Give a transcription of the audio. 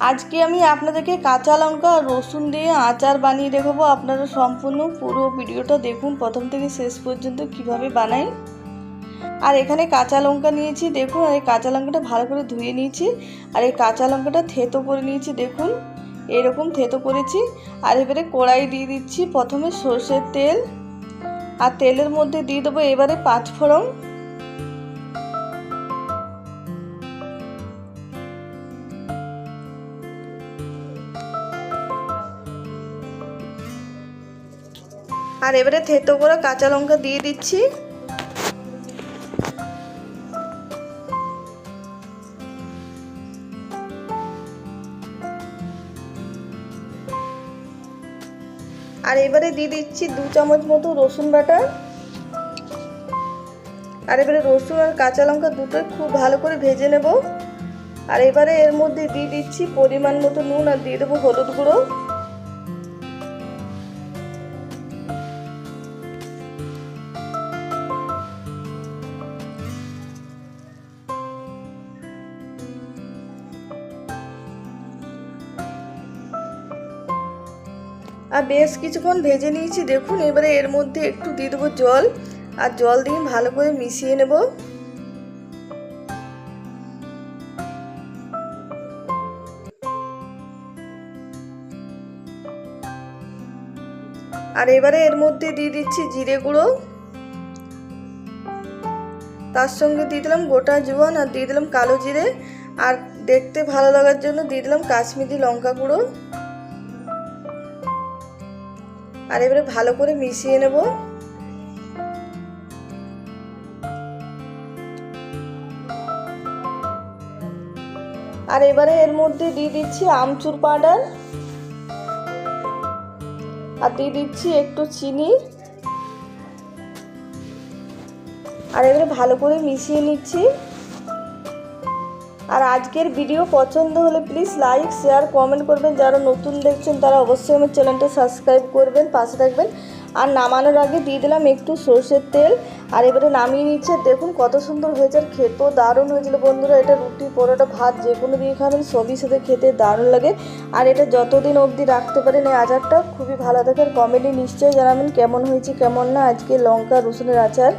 আজকে আমি আপনাদেরকে কাঁচা লঙ্কা রসুন দিয়ে আচার বানিয়ে দেখাবো। আপনারা সম্পূর্ণ পুরো ভিডিওটা দেখুন, প্রথম থেকে শেষ পর্যন্ত কীভাবে বানাই। আর এখানে কাঁচা লঙ্কা নিয়েছি, দেখুন আর এই কাঁচা লঙ্কাটা ভালো করে ধুয়ে নিয়েছি। আর এই কাঁচা লঙ্কাটা থেতো করে নিয়েছি, দেখুন, এরকম থেতো করেছি। আর এবারে কড়াই দিয়ে দিচ্ছি প্রথমে সর্ষের তেল। আর তেলের মধ্যে দিয়ে দেবো এবারে পাঁচ আর এবারে থেতো করে কাঁচা লঙ্কা দিয়ে দিচ্ছি। আর এবারে দিয়ে দিচ্ছি দু চামচ মতো রসুন বাটা। আর এবারে রসুন আর কাঁচা লঙ্কা দুটোই খুব ভালো করে ভেজে নেব। আর এবারে এর মধ্যে দিয়ে দিচ্ছি পরিমাণ মতো নুন আর দিয়ে দেবো হলুদ গুঁড়ো। আর বেশ কিছুক্ষণ ভেজে নিয়েছি, দেখুন, এবারে এর মধ্যে একটু দিয়ে দেবো জল। আর জল দিয়ে ভালো করে মিশিয়ে নেব। আর এবারে এর মধ্যে দিয়ে দিচ্ছি জিরে গুঁড়ো। তার সঙ্গে দিয়ে দিলাম গোটা জোয়ান আর দিয়ে দিলাম কালো জিরে। আর দেখতে ভালো লাগার জন্য দিয়ে দিলাম কাশ্মীরি লঙ্কা গুঁড়ো। আর এবারে ভালো করে মিশিয়ে নেব। আর এবারে এর মধ্যে দিয়ে দিচ্ছি আমচুর পাউডার আর দিয়ে দিচ্ছি একটু চিনি। আর এবারে ভালো করে মিশিয়ে নিচ্ছি। আর আজকের ভিডিও পছন্দ হলে প্লিজ লাইক শেয়ার কমেন্ট করবেন। যারা নতুন দেখছেন, তারা অবশ্যই আমার চ্যানেলটা সাবস্ক্রাইব করবেন, পাশে থাকবেন। আর নামানোর আগে দিয়ে দিলাম একটু সর্ষের তেল। আর এবারে নামিয়ে নিচ্ছে। দেখুন কত সুন্দর হয়েছে। আর খেতেও দারুণ হয়েছিল। বন্ধুরা, এটা রুটি, পরোটা, ভাত, যে কোনো দিয়ে খাবেন, সবই সাথে খেতে দারুণ লাগে। আর এটা যতদিন অবধি রাখতে পারেন এই আচারটা, খুবই ভালো থাকে। আর কমেডি নিশ্চয়ই জানাবেন কেমন হয়েছে, কেমন না। আজকে লঙ্কা, রসুনের আচার।